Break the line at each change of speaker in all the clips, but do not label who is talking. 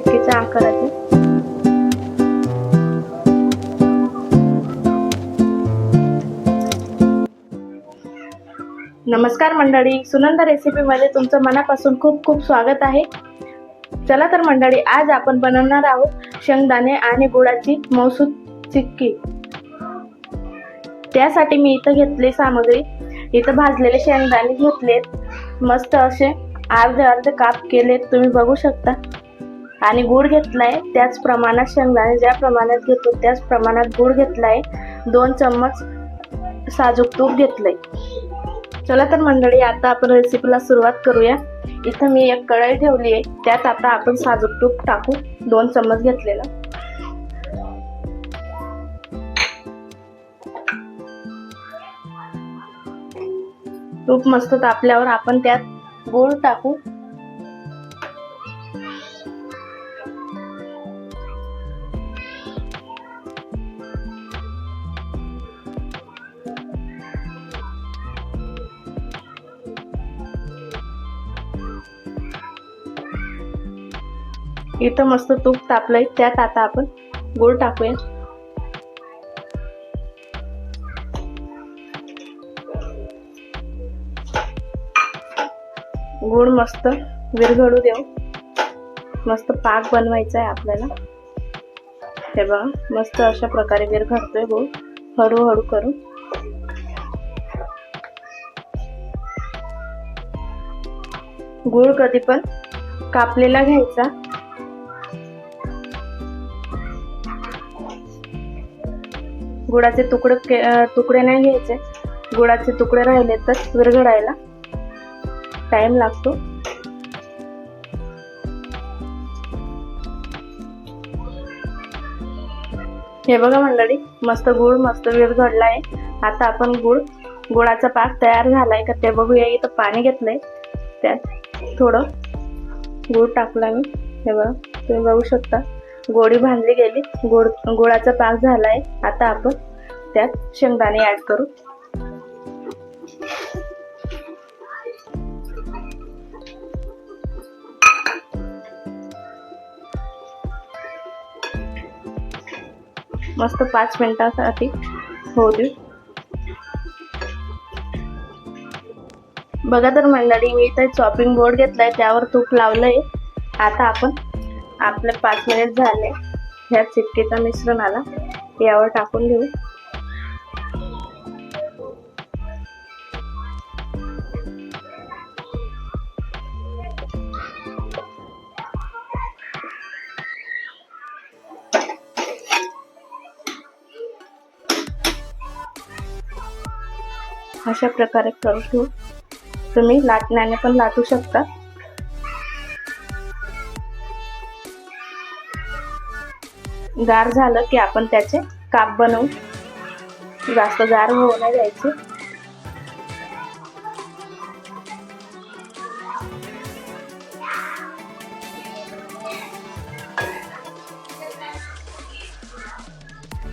शिक्केच्या आकाराचे नमस्कार मंडळी सुनंदा रेसिपीमध्ये तुमचं मनापासून खूप खूप स्वागत आहे. चला तर मंडळी आज आपण बनवणार आहोत शेंगदाणे आणि गुळाची मौसूद चिक्की. त्यासाठी मी इथं घेतली सामग्री. इथं भाजलेले शेंगदाणे घेतलेत. मस्त असे अर्धे अर्धे काप केलेत. तुम्ही बघू शकता. आणि गूळ घेतलाय त्याच प्रमाणात शेंगदाणे ज्या प्रमाणात घेतो त्याच प्रमाणात गूळ घेतलाय. दोन चम्मच साजूक तूप घेतलंय. चला तर मंडळी आता आपण रेसिपीला सुरुवात करूया. इथं मी एक कढई ठेवली आहे त्यात आता आपण साजूक तूप टाकू. दोन चम्मच घेतलेला. तूप मस्त तापल्यावर आपण त्यात गूळ टाकू. इथं मस्त तूप तापलंय त्यात आता आपण गूळ टाकूया. गूळ मस्त विरघळू देऊ. मस्त पाक बनवायचा आहे आपल्याला. हे बघा मस्त अशा प्रकारे विरघळतोय गूळ. हळूहळू करू. गूळ कधी पण कापलेला घ्यायचा. गुळाचे तुकडे तुकडे नाही घ्यायचे. गुळाचे तुकडे राहिले तर विरघडायला टाइम लागतो. हे बघा मंडळी मस्त गुळ मस्त विरघडला आहे आता आपण गुळ गुळाचा पाक तयार झालाय का ते बघूया. इथं पाणी घेतलंय. त्यात थोडं गुळ टाकला मी हे बघा तुम्ही बघू शकता. गोडी बांधली गेली. गोड गोळाचा पाक झालाय. आता आपण त्यात शेंगदाणे ऍड करू. मस्त पाच मिनिटासाठी होऊ देऊ बघा तर मंडळी मी इथे चॉपिंग बोर्ड घेतलाय त्यावर तूप लावलंय. आता आपण आपले पाच मिनिट झाले. ह्या चिपकीचा मिश्रण आला. यावर टाकून घेऊ. अशा प्रकारे करू ठेवू तुम्ही लाटण्याने पण लाटू शकता. गार झालं की आपण त्याचे काप बनवू. जास्त गार होऊ नाही द्यायचे.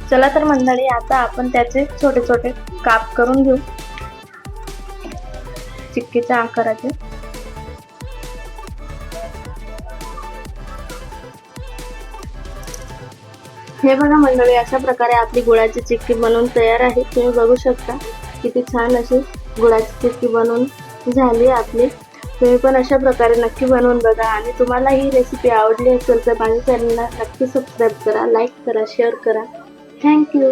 चला तर मंडळी आता आपण त्याचे छोटे छोटे काप करून घेऊ. चिक्कीच्या आकाराचे. हे बघा मंडळी अशा प्रकारे आपली गुळाची चिक्की बनवून तयार आहे. तुम्ही बघू शकता किती छान अशी गुळाची चिक्की बनवून झाली आपली. तुम्ही पण अशा प्रकारे नक्की बनवून बघा. आणि तुम्हाला ही रेसिपी आवडली असेल तर माझ्या चॅनलला नक्की सबस्क्राईब करा लाईक करा शेअर करा. थँक्यू